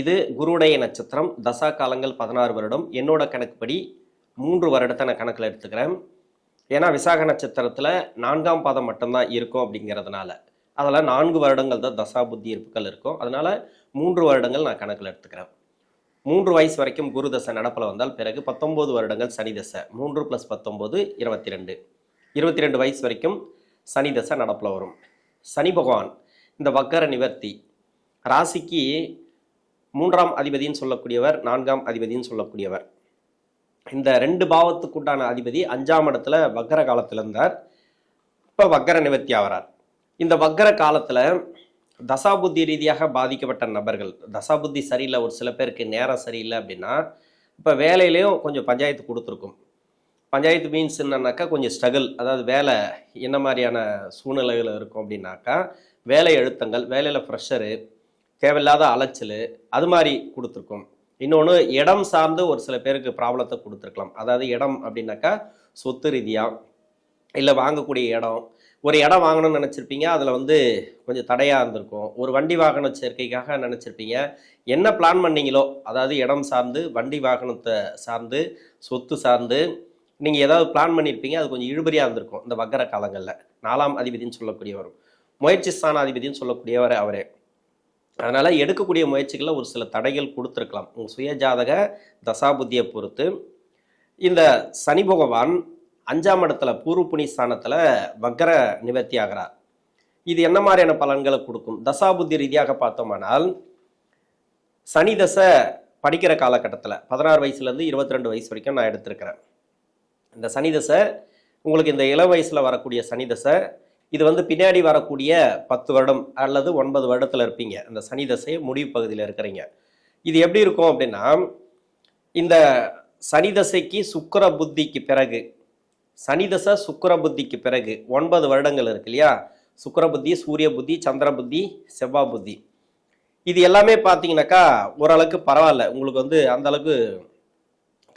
இது குருடைய நட்சத்திரம். தசா காலங்கள் பதினாறு வருடம். என்னோட கணக்குப்படி மூன்று வருடத்தை நான் கணக்கில் எடுத்துக்கிறேன். ஏன்னா விசாக நட்சத்திரத்தில் நான்காம் பாதம் மட்டும்தான் இருக்கும் அப்படிங்கிறதுனால. அதில் நான்கு வருடங்கள் தான் தசா புத்தி இருப்புகள் இருக்கும். அதனால் மூன்று வருடங்கள் நான் கணக்கில் எடுத்துக்கிறேன். மூன்று வயசு வரைக்கும் குரு தசை நடப்பில் வந்தால் பிறகு பத்தொம்போது வருடங்கள் சனி தசை. மூன்று ப்ளஸ் பத்தொம்போது இருபத்தி ரெண்டு இருபத்தி ரெண்டு வயசு வரைக்கும் சனி தசை நடப்பில் வரும். சனி பகவான் இந்த வக்கர நிவர்த்தி. ராசிக்கு மூன்றாம் அதிபதின்னு சொல்லக்கூடியவர் நான்காம் அதிபதின்னு சொல்லக்கூடியவர். இந்த ரெண்டு பாவத்துக்குண்டான அதிபதி அஞ்சாம் இடத்துல வக்கர காலத்தில் இருந்தார். இப்போ வக்கர நிவர்த்தி ஆகிறார் இந்த வக்கர காலத்தில் தசாபுத்தி ரீதியாக பாதிக்கப்பட்ட நபர்கள் தசாபுத்தி சரியில்லை ஒரு சில பேருக்கு நேரம் சரியில்லை அப்படின்னா இப்போ வேலையிலையும் கொஞ்சம் பஞ்சாயத்து கொடுத்துருக்கும். பஞ்சாயத்து மீன்ஸ் என்னன்னாக்கா கொஞ்சம் ஸ்ட்ரகிள் அதாவது வேலை என்ன மாதிரியான சூழ்நிலைகள் இருக்கும் அப்படின்னாக்கா வேலை அழுத்தங்கள் வேலையில் ப்ரெஷரு தேவையில்லாத அலைச்சல் அது மாதிரி கொடுத்துருக்கும். இன்னொன்று இடம் சார்ந்து ஒரு சில பேருக்கு ப்ராப்ளத்தை கொடுத்துருக்கலாம். அதாவது இடம் அப்படின்னாக்கா சொத்து ரீதியாக இல்லை வாங்கக்கூடிய இடம். ஒரு இடம் வாங்கணும்னு நினச்சிருப்பீங்க அதில் வந்து கொஞ்சம் தடையாக இருந்திருக்கும். ஒரு வண்டி வாகன சேர்க்கைக்காக நினச்சிருப்பீங்க என்ன பிளான் பண்ணீங்களோ அதாவது இடம் சார்ந்து வண்டி வாகனத்தை சார்ந்து சொத்து சார்ந்து நீங்கள் ஏதாவது பிளான் பண்ணியிருப்பீங்க அது கொஞ்சம் இழுபறியாக இருந்திருக்கும் இந்த வக்கர காலங்களில். நாலாம் அதிபதின்னு சொல்லக்கூடியவர். முயற்சி ஸ்தானாதிபதின்னு சொல்லக்கூடியவர் அவரே. அதனால் எடுக்கக்கூடிய முயற்சிகளில் ஒரு சில தடைகள் கொடுத்துருக்கலாம். உங்கள் சுயஜாதக தசாபுத்தியை பொறுத்து. இந்த சனி பகவான் அஞ்சாம் இடத்துல பூர்வ புனி ஸ்தானத்தில் வக்கர நிவர்த்தி ஆகிறார். இது என்ன மாதிரியான பலன்களை கொடுக்கும்? தசாபுத்தி ரீதியாக பார்த்தோமானால் சனி தசை படிக்கிற காலகட்டத்தில் பதினாறு வயசுலேருந்து இருபத்தி ரெண்டு வயசு வரைக்கும் நான் எடுத்திருக்கிறேன். இந்த சனி தசை உங்களுக்கு இந்த இளம் வயசில் வரக்கூடிய சனி தசை இது வந்து பின்னாடி வரக்கூடிய பத்து வருடம் அல்லது ஒன்பது வருடத்தில் இருப்பீங்க. அந்த சனி தசை முடிவு பகுதியில் இருக்கிறீங்க. இது எப்படி இருக்கும் அப்படின்னா இந்த சனி தசைக்கு சுக்கிர புத்திக்கு பிறகு சனி தசை சுக்கிர புத்திக்கு பிறகு ஒன்பது வருடங்கள் இருக்கு இல்லையா? சுக்கிர புத்தி சூரிய புத்தி சந்திர புத்தி செவ்வாய் புத்தி. இது எல்லாமே பார்த்தீங்கன்னாக்கா ஓரளவுக்கு பரவாயில்ல. உங்களுக்கு வந்து அந்தளவுக்கு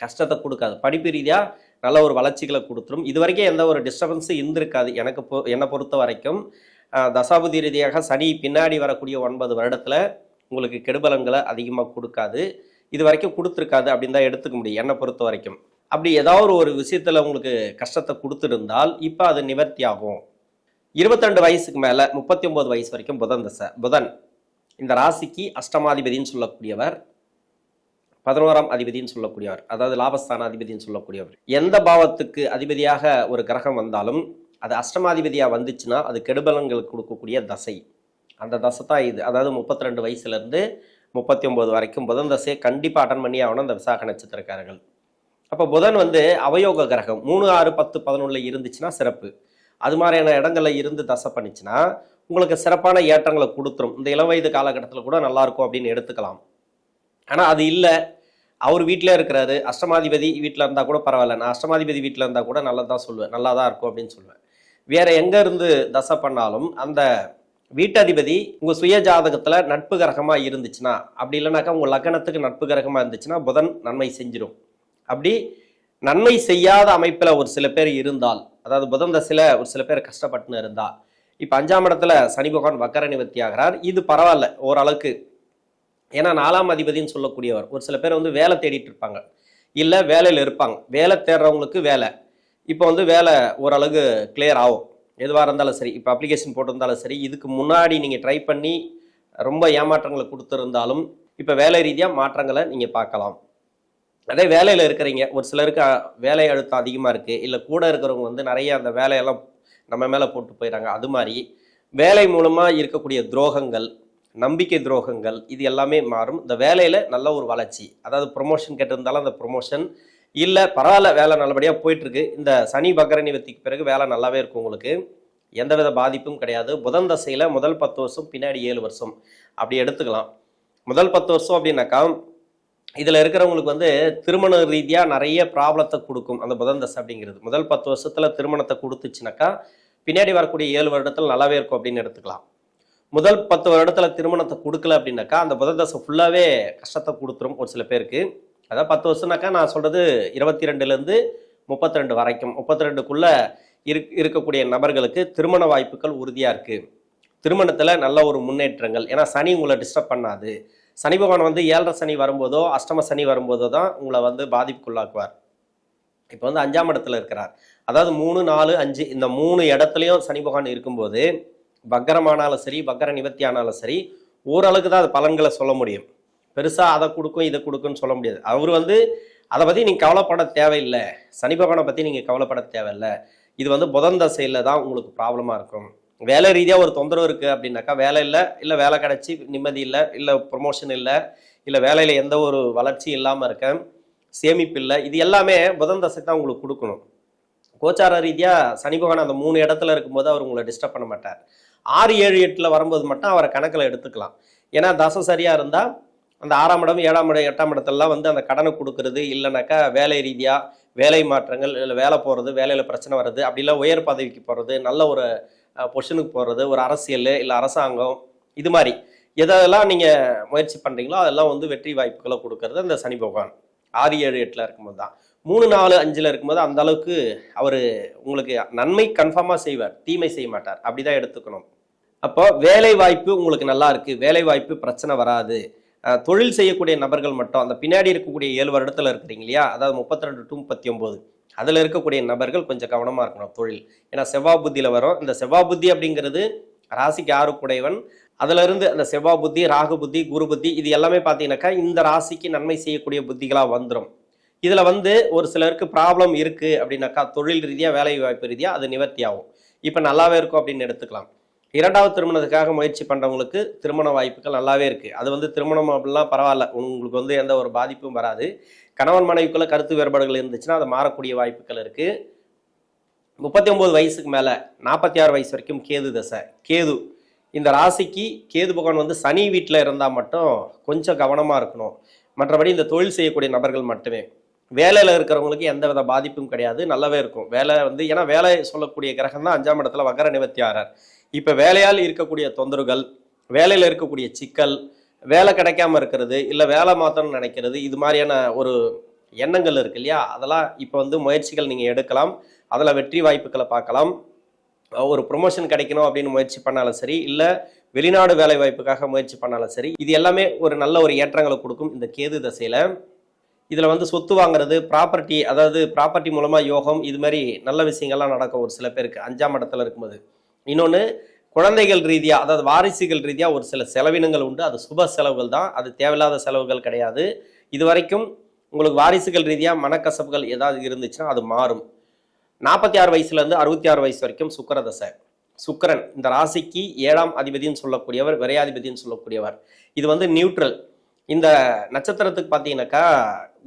கஷ்டத்தை கொடுக்காது. படிப்பு ரீதியாக நல்ல ஒரு வளர்ச்சிகளை கொடுத்துரும். இது வரைக்கும் எந்த ஒரு டிஸ்டர்பன்ஸும் இருந்திருக்காது. எனக்கு பொ என்னை பொறுத்த வரைக்கும் தசாபதி ரீதியாக சனி பின்னாடி வரக்கூடிய ஒன்பது வருடத்தில் உங்களுக்கு கெடுபலங்களை அதிகமாக கொடுக்காது. இது வரைக்கும் கொடுத்துருக்காது அப்படின்னு தான் எடுத்துக்க முடியும் என்னை பொறுத்த வரைக்கும். அப்படி ஏதாவது ஒரு விஷயத்தில் உங்களுக்கு கஷ்டத்தை கொடுத்துருந்தால் இப்போ அது நிவர்த்தி ஆகும். இருபத்திரெண்டு வயசுக்கு மேலே முப்பத்தி ஒம்பது வயசு வரைக்கும் புதன் தசை. புதன் இந்த ராசிக்கு அஷ்டமாதிபதின்னு சொல்லக்கூடியவர் பதினோராம் அதிபதின்னு சொல்லக்கூடியவர் அதாவது லாபஸ்தான அதிபதின்னு சொல்லக்கூடியவர். எந்த பாவத்துக்கு அதிபதியாக ஒரு கிரகம் வந்தாலும் அது அஷ்டமாதிபதியாக வந்துச்சுன்னா அது கெடுபலன்கள் கொடுக்கக்கூடிய தசை. அந்த தசை தான் இது. அதாவது முப்பத்தி ரெண்டு வயசுலேருந்து முப்பத்தி ஒம்பது வரைக்கும் புதன் தசையை கண்டிப்பாக அட்டன் பண்ணி ஆகணும் அந்த விசாக நட்சத்திரக்காரர்கள். அப்போ புதன் வந்து அவயோக கிரகம். மூணு ஆறு பத்து பதினொன்றில் இருந்துச்சுன்னா சிறப்பு. அது மாதிரியான இடங்களில் இருந்து தசை பண்ணிச்சுன்னா உங்களுக்கு சிறப்பான ஏற்றங்களை கொடுத்துரும். இந்த இளவயது காலகட்டத்தில் கூட நல்லாயிருக்கும் அப்படின்னு எடுத்துக்கலாம். ஆனால் அது இல்லை. அவர் வீட்டில் இருக்கிறாரு. அஷ்டமாதிபதி வீட்டில் இருந்தால் கூட பரவாயில்ல. நான் அஷ்டமாதிபதி வீட்டில் இருந்தால் கூட நல்லா தான் சொல்லுவேன். நல்லா தான் இருக்கும் அப்படின்னு சொல்லுவேன். வேற எங்கே இருந்து தசை பண்ணாலும் அந்த வீட்டதிபதி உங்கள் சுய ஜாதகத்தில் நட்பு கிரகமாக இருந்துச்சுன்னா அப்படி இல்லைனாக்கா உங்கள் லக்னத்துக்கு நட்பு கிரகமாக இருந்துச்சுன்னா புதன் நன்மை செஞ்சிடும் அப்படி நன்மை செய்யாத அமைப்பில் ஒரு சில பேர் இருந்தால் அதாவது புதன் தசையில் ஒரு சில பேர் கஷ்டப்பட்டுன்னு இருந்தால் இப்போ அஞ்சாம் இடத்துல சனி பகவான் வக்கர நிவர்த்தி ஆகிறார். இது பரவாயில்ல. ஓரளவுக்கு ஏன்னா நாலாம் அதிபதின்னு சொல்லக்கூடியவர். ஒரு சில பேர் வந்து வேலை தேடிட்டு இருப்பாங்க. இல்லை வேலையில் இருப்பாங்க. வேலை தேடுறவங்களுக்கு வேலை. இப்போ வந்து வேலை ஓரளவுக்கு கிளியர் ஆகும். எதுவாக இருந்தாலும் சரி. இப்போ அப்ளிகேஷன் போட்டிருந்தாலும் சரி. இதுக்கு முன்னாடி நீங்கள் ட்ரை பண்ணி ரொம்ப ஏமாற்றங்களை கொடுத்துருந்தாலும் இப்போ வேலை ரீதியாக மாற்றங்களை நீங்கள் பார்க்கலாம். அதே வேலையில் இருக்கிறீங்க. ஒரு சிலருக்கு வேலை அழுத்தம் அதிகமாக இருக்குது இல்லை கூட இருக்கிறவங்க வந்து நிறைய அந்த வேலையெல்லாம் நம்ம மேலே போட்டு போயிடறாங்க அது மாதிரி வேலை மூலமாக இருக்கக்கூடிய துரோகங்கள் நம்பிக்கை துரோகங்கள் இது எல்லாமே மாறும். இந்த வேலையில் நல்ல ஒரு வளர்ச்சி. அதாவது ப்ரொமோஷன் கேட்டிருந்தாலும் அந்த ப்ரொமோஷன் இல்லை பரவாயில்ல வேலை நல்லபடியாக போயிட்டுருக்கு. இந்த சனி பக்கர நிவர்த்திக்கு பிறகு வேலை நல்லாவே இருக்கும் உங்களுக்கு. எந்தவித பாதிப்பும் கிடையாது. புதன் தசையில் முதல் பத்து வருஷம் பின்னாடி ஏழு வருஷம். அப்படி எடுத்துக்கலாம். முதல் பத்து வருஷம் அப்படின்னாக்கா இதில் இருக்கிறவங்களுக்கு வந்து திருமண ரீதியாக நிறைய ப்ராப்ளத்தை கொடுக்கும் அந்த புதன் தசை அப்படிங்கிறது. முதல் பத்து வருஷத்தில் திருமணத்தை கொடுத்துச்சுனாக்கா பின்னாடி வரக்கூடிய ஏழு வருடத்தில் நல்லாவே இருக்கும் அப்படின்னு எடுத்துக்கலாம். முதல் பத்து வருடத்தில் திருமணத்தை கொடுக்கல அப்படின்னாக்கா அந்த புதன் தசை ஃபுல்லாகவே கஷ்டத்தை கொடுத்துரும் ஒரு சில பேருக்கு. அதாவது பத்து வருஷம்னாக்கா நான் சொல்கிறது இருபத்தி ரெண்டுலேருந்து முப்பத்தி ரெண்டு வரைக்கும். முப்பத்தி ரெண்டுக்குள்ளே இருக் இருக்கக்கூடிய நபர்களுக்கு திருமண வாய்ப்புகள் உறுதியாக இருக்குது திருமணத்தில் நல்ல ஒரு முன்னேற்றங்கள். ஏன்னா சனி உங்களை டிஸ்டர்ப் பண்ணாது. சனி பகவான் வந்து ஏழரை சனி வரும்போதோ அஷ்டம சனி வரும்போதோ தான் உங்களை வந்து பாதிப்புக்குள்ளாக்குவார். இப்போ வந்து அஞ்சாம் இடத்துல இருக்கிறார். அதாவது மூணு நாலு அஞ்சு இந்த மூணு இடத்துலையும் சனி பகவான் இருக்கும்போது பக்கரமானாலும் சரி பக்கர நிவர்த்தி ஆனாலும் சரி ஓரளவுக்கு தான் அது பலன்களை சொல்ல முடியும். பெருசாக அதை கொடுக்கும் இதை கொடுக்குன்னு சொல்ல முடியாது. அவர் வந்து அதை பற்றி நீங்கள் கவலைப்பட தேவையில்லை. சனி பகவானை பற்றி நீங்கள் கவலைப்பட தேவையில்லை. இது வந்து புதன் தசையில் தான் உங்களுக்கு ப்ராப்ளமாக இருக்கும். வேலை ரீதியாக ஒரு தொந்தரவு இருக்குது அப்படின்னாக்கா வேலை இல்லை இல்லை வேலை கிடச்சி நிம்மதி இல்லை இல்லை ப்ரொமோஷன் இல்லை இல்லை வேலையில் எந்த ஒரு வளர்ச்சியும் இல்லாமல் இருக்க சேமிப்பு இல்லை. இது எல்லாமே புதன் தசை தான் உங்களுக்கு கொடுக்கணும். கோச்சார ரீதியாக சனி பகவான் அந்த மூணு இடத்துல இருக்கும்போது அவர் உங்களை டிஸ்டர்ப் பண்ண மாட்டார். ஆறு ஏழு எட்டில் வரும்போது மட்டும் அவரை கணக்கில் எடுத்துக்கலாம். ஏன்னா தசை சரியாக இருந்தால் அந்த ஆறாம் இடம் ஏழாம் இடம் எட்டாம் இடத்துலலாம் வந்து அந்த கடனை கொடுக்கறது இல்லைனாக்கா வேலை ரீதியாக வேலை மாற்றங்கள் இல்லை வேலை போகிறது வேலையில் பிரச்சனை வர்றது அப்படிலாம் உயர் பதவிக்கு போகிறது நல்ல ஒரு பொஷனுக்கு போகிறது ஒரு அரசியல் இல்லை அரசாங்கம் இது மாதிரி. எதெல்லாம் நீங்கள் முயற்சி பண்ணுறீங்களோ அதெல்லாம் வந்து வெற்றி வாய்ப்புகளை கொடுக்கறது அந்த சனி பகவான். ஆறு ஏழு எட்டில் இருக்கும்போது தான். மூணு நாலு அஞ்சில் இருக்கும்போது அந்த அளவுக்கு அவர் உங்களுக்கு நன்மை கன்ஃபார்மாக செய்வார். தீமை செய்ய மாட்டார். அப்படி தான் எடுத்துக்கணும். அப்போ வேலை வாய்ப்பு உங்களுக்கு நல்லா இருக்கு வேலை வாய்ப்பு பிரச்சனை வராது. தொழில் செய்யக்கூடிய நபர்கள் மட்டும் அந்த பின்னாடி இருக்கக்கூடிய ஏழு வருடத்துல இருக்கிறீங்க இல்லையா? அதாவது முப்பத்தி ரெண்டு டு முப்பத்தி ஒன்பது அதில் இருக்கக்கூடிய நபர்கள் கொஞ்சம் கவனமாக இருக்கணும் தொழில். ஏன்னா செவ்வாய் புத்தியில் வரும். இந்த செவ்வாய் புத்தி அப்படிங்கிறது ராசிக்கு ஆறு குடைவன் அதுல இருந்து அந்த செவ்வாய் புத்தி ராகு புத்தி குரு புத்தி இது எல்லாமே பார்த்தீங்கன்னாக்கா இந்த ராசிக்கு நன்மை செய்யக்கூடிய புத்திகளாக வந்துடும் இதுல வந்து ஒரு சிலருக்கு ப்ராப்ளம் இருக்கு அப்படின்னாக்கா தொழில் ரீதியா வேலை வாய்ப்பு ரீதியா அது நிவர்த்தி ஆகும். இப்போ நல்லாவே இருக்கும் அப்படின்னு எடுத்துக்கலாம். இரண்டாவது திருமணத்துக்காக முயற்சி பண்ணுறவங்களுக்கு திருமண வாய்ப்புகள் நல்லாவே இருக்குது அது வந்து திருமணம் அப்படிலாம் பரவாயில்ல. உங்களுக்கு வந்து எந்த ஒரு பாதிப்பும் வராது. கணவன் மனைவிக்குள்ள கருத்து வேறுபாடுகள் இருந்துச்சுன்னா அது மாறக்கூடிய வாய்ப்புகள் இருக்குது முப்பத்தி ஒம்பது வயசுக்கு மேலே நாற்பத்தி ஆறு வயசு வரைக்கும் கேது தசை கேது. இந்த ராசிக்கு கேது பகவான் வந்து சனி வீட்டில் இருந்தால் மட்டும் கொஞ்சம் கவனமாக இருக்கணும். மற்றபடி இந்த தொழில் செய்யக்கூடிய நபர்கள் மட்டுமே. வேலையில் இருக்கிறவங்களுக்கு எந்த வித பாதிப்பும் கிடையாது. நல்லாவே இருக்கும். வேலை வந்து ஏன்னா வேலை சொல்லக்கூடிய கிரகம் தான் அஞ்சாம் இடத்துல வகர நிவர்த்தி ஆறார். இப்போ வேலையால் இருக்கக்கூடிய தொந்தரவுகள் வேலையில் இருக்கக்கூடிய சிக்கல் வேலை கிடைக்காம இருக்கிறது இல்லை வேலை மாற்றணும்னு நினைக்கிறது இது மாதிரியான ஒரு எண்ணங்கள் இருக்கு இல்லையா? அதெல்லாம் இப்போ வந்து முயற்சிகள் நீங்கள் எடுக்கலாம். அதில் வெற்றி வாய்ப்புகளை பார்க்கலாம். ஒரு ப்ரொமோஷன் கிடைக்கணும் அப்படின்னு முயற்சி பண்ணாலும் சரி இல்லை வெளிநாடு வேலை வாய்ப்புக்காக முயற்சி பண்ணாலும் சரி இது எல்லாமே ஒரு நல்ல ஒரு ஏற்றங்களை கொடுக்கும் இந்த கேது தசையில். இதில் வந்து சொத்து வாங்குறது ப்ராப்பர்ட்டி அதாவது ப்ராப்பர்ட்டி மூலமாக யோகம் இது மாதிரி நல்ல விஷயங்கள்லாம் நடக்கும் ஒரு சில பேருக்கு அஞ்சாம் இடத்துல இருக்கும்போது. இன்னொன்று குழந்தைகள் ரீதியாக அதாவது வாரிசுகள் ரீதியாக ஒரு சில செலவினங்கள் உண்டு. அது சுப செலவுகள் தான். அது தேவையில்லாத செலவுகள் கிடையாது. இது வரைக்கும் உங்களுக்கு வாரிசுகள் ரீதியாக மனக்கசப்புகள் ஏதாவது இருந்துச்சுன்னா அது மாறும். நாற்பத்தி ஆறு வயசுலேருந்து அறுபத்தி ஆறு வயசு வரைக்கும் சுக்கரதசை. சுக்கரன் சுக்கிரன் இந்த ராசிக்கு ஏழாம் அதிபதின்னு சொல்லக்கூடியவர் விரையாதிபதினு சொல்லக்கூடியவர். இது வந்து நியூட்ரல் இந்த நட்சத்திரத்துக்கு பார்த்தீங்கன்னாக்கா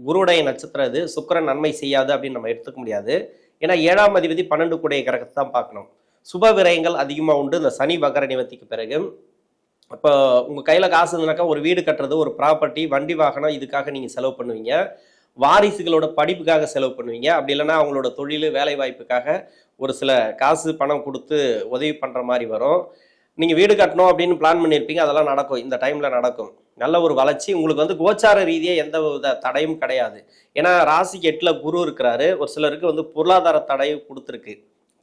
குருடைய நட்சத்திரம் இது. சுக்கிரன் நன்மை செய்யாது அப்படின்னு நம்ம எடுத்துக்க முடியாது. ஏன்னா ஏழாம் அதிபதி பன்னெண்டு கூடைய கிரகத்தை தான் பார்க்கணும். சுப விரயங்கள் அதிகமாக உண்டு. இந்த சனி வக்கர நிவர்த்திக்கு பிறகு. இப்போ உங்கள் கையில் காசு இருந்தனாக்கா ஒரு வீடு கட்டுறது ஒரு ப்ராப்பர்ட்டி வண்டி வாகனம் இதுக்காக நீங்கள் செலவு பண்ணுவீங்க. வாரிசுகளோட படிப்புக்காக செலவு பண்ணுவீங்க. அப்படி இல்லைன்னா அவங்களோட தொழில் வேலை வாய்ப்புக்காக ஒரு சில காசு பணம் கொடுத்து உதவி பண்ணுற மாதிரி வரும். நீங்கள் வீடு கட்டணும் அப்படின்னு பிளான் பண்ணியிருப்பீங்க அதெல்லாம் நடக்கும். இந்த டைமில் நடக்கும். நல்ல ஒரு வளர்ச்சி. உங்களுக்கு வந்து கோச்சார ரீதியாக எந்த வித தடையும் கிடையாது. ஏன்னா ராசிக்கு எட்டில் குரு இருக்கிறாரு. ஒரு சிலருக்கு வந்து பொருளாதார தடையும் கொடுத்துருக்கு.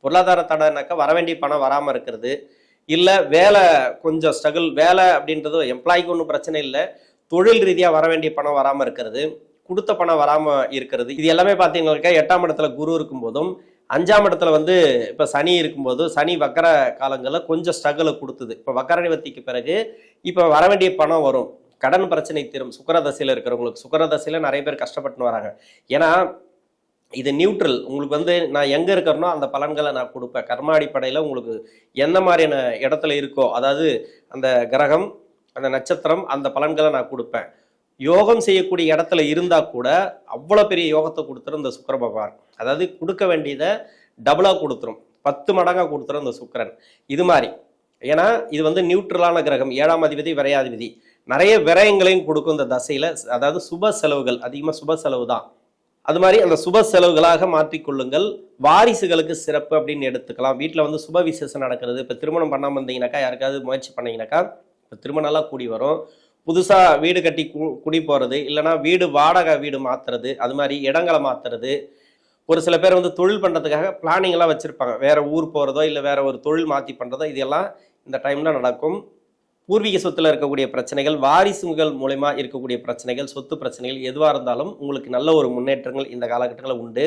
பொருளாதார தடைனாக்கா வர வேண்டிய பணம் வராமல் இருக்கிறது. இல்லை வேலை கொஞ்சம் ஸ்ட்ரகிள் வேலை அப்படின்றது எம்ப்ளாய்க்கு ஒன்றும் பிரச்சனை இல்லை. தொழில் ரீதியாக வர வேண்டிய பணம் வராமல் இருக்கிறது. கொடுத்த பணம் வராமல் இருக்கிறது. இது எல்லாமே பார்த்தீங்கன்னாக்கா எட்டாம் இடத்துல குரு இருக்கும்போதும் அஞ்சாம் இடத்துல வந்து இப்போ சனி இருக்கும்போது சனி வக்கர காலங்களில் கொஞ்சம் ஸ்ட்ரகிளை கொடுத்தது. இப்போ வக்கர நிவர்த்திக்கு பிறகு இப்போ வர வேண்டிய பணம் வரும். கடன் பிரச்சனை தீரும். சுக்கரதசையில் இருக்கிறவங்களுக்கு சுக்கரதசையில் நிறைய பேர் கஷ்டப்பட்டு வராங்க. ஏன்னா இது நியூட்ரல் உங்களுக்கு வந்து நான் எங்கே இருக்கிறனோ அந்த பலன்களை நான் கொடுப்பேன். கர்ம அடிப்படையில் உங்களுக்கு எந்த மாதிரியான இடத்துல இருக்கோ அதாவது அந்த கிரகம் அந்த நட்சத்திரம் அந்த பலன்களை நான் கொடுப்பேன். யோகம் செய்யக்கூடிய இடத்துல இருந்தால் கூட அவ்வளோ பெரிய யோகத்தை கொடுத்துரும் இந்த சுக்கர பகவான். அதாவது கொடுக்க வேண்டியதை டபுளாக கொடுத்துரும். பத்து மடங்காக கொடுத்துரும் இந்த சுக்கரன். இது மாதிரி. ஏன்னா இது வந்து நியூட்ரலான கிரகம். ஏழாம் அதிபதி விரையாதிபதி நிறைய விரயங்களையும் கொடுக்கும் இந்த தசையில். அதாவது சுப செலவுகள். அதிகமாக சுப செலவு தான் அது மாதிரி அந்த சுப செலவுகளாக மாற்றிக்கொள்ளுங்கள் வாரிசுகளுக்கு சிறப்பு அப்படின்னு எடுத்துக்கலாம். வீட்டில் வந்து சுப விசேஷம் நடக்கிறது. இப்போ திருமணம் பண்ணாமல் இருந்தீங்கன்னாக்கா யாருக்காவது முயற்சி பண்ணீங்கனாக்கா இப்போ திருமணம்லாம் கூடி வரும். புதுசாக வீடு கட்டி கு குடி போகிறது இல்லைனா வீடு வாடகை வீடு மாற்றுறது அது மாதிரி இடங்களை மாற்றுறது ஒரு சில பேர் வந்து தொழில் பண்ணுறதுக்காக பிளானிங்கெல்லாம் வச்சுருப்பாங்க. வேறு ஊர் போகிறதோ இல்லை வேறு ஒரு தொழில் மாற்றி பண்ணுறதோ இதெல்லாம் இந்த டைமில் நடக்கும். பூர்வீக சொத்தில் இருக்கக்கூடிய பிரச்சனைகள் வாரிசுகள் மூலயமா இருக்கக்கூடிய பிரச்சனைகள் சொத்து பிரச்சனைகள் எதுவாக இருந்தாலும் உங்களுக்கு நல்ல ஒரு முன்னேற்றங்கள் இந்த காலகட்டங்களில் உண்டு.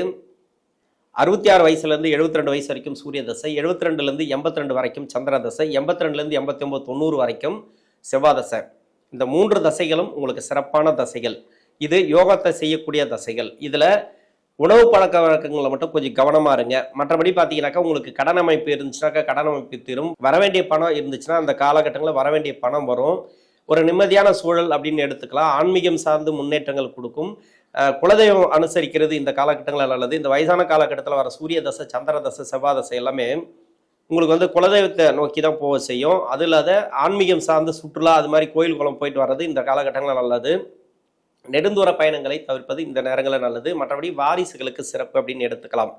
அறுபத்தி ஆறு வயசுலேருந்து எழுபத்தி ரெண்டு வயசு வரைக்கும் சூரிய தசை எழுபத்தி ரெண்டுலேருந்து எண்பத்தி ரெண்டு வரைக்கும் சந்திர தசை எண்பத்தி ரெண்டுலேருந்து எண்பத்தி ஒம்பது தொண்ணூறு வரைக்கும் செவ்வாய் தசை. இந்த மூன்று தசைகளும் உங்களுக்கு சிறப்பான தசைகள். இது யோகத்தை செய்யக்கூடிய தசைகள். இதில் உணவு பழக்க வழக்கங்களை மட்டும் கொஞ்சம் கவனமாக இருங்க. மற்றபடி பார்த்தீங்கன்னாக்கா உங்களுக்கு கடன் அமைப்பு இருந்துச்சுனாக்கா கடன் அமைப்பு தீரும். வர வேண்டிய பணம் இருந்துச்சுன்னா அந்த காலகட்டங்களில் வர வேண்டிய பணம் வரும். ஒரு நிம்மதியான சூழல் அப்படின்னு எடுத்துக்கலாம். ஆன்மீகம் சார்ந்து முன்னேற்றங்கள் கொடுக்கும். குலதெய்வம் அனுசரிக்கிறது இந்த காலகட்டங்களில் நல்லது. இந்த வயசான காலகட்டத்தில் வர சூரிய தசை சந்திர தசை செவ்வாய் தசை எல்லாமே உங்களுக்கு வந்து குலதெய்வத்தை நோக்கி தான் போக செய்யும். அது இல்லாத ஆன்மீகம் சார்ந்து சுற்றுலா அது மாதிரி கோயில் குளம் போயிட்டு வர்றது இந்த காலகட்டங்களில் நல்லது. நெடுந்தூர பயணங்களை தவிர்ப்பது இந்த நேரங்களில் நல்லது. மற்றபடி வாரிசுகளுக்கு சிறப்பு அப்படின்னு எடுத்துக்கலாம்.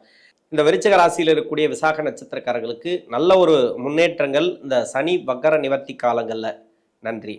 இந்த விருச்சக ராசியில் இருக்கக்கூடிய விசாக நட்சத்திரக்காரர்களுக்கு நல்ல ஒரு முன்னேற்றங்கள் இந்த சனி வக்கர நிவர்த்தி காலங்களில். நன்றி.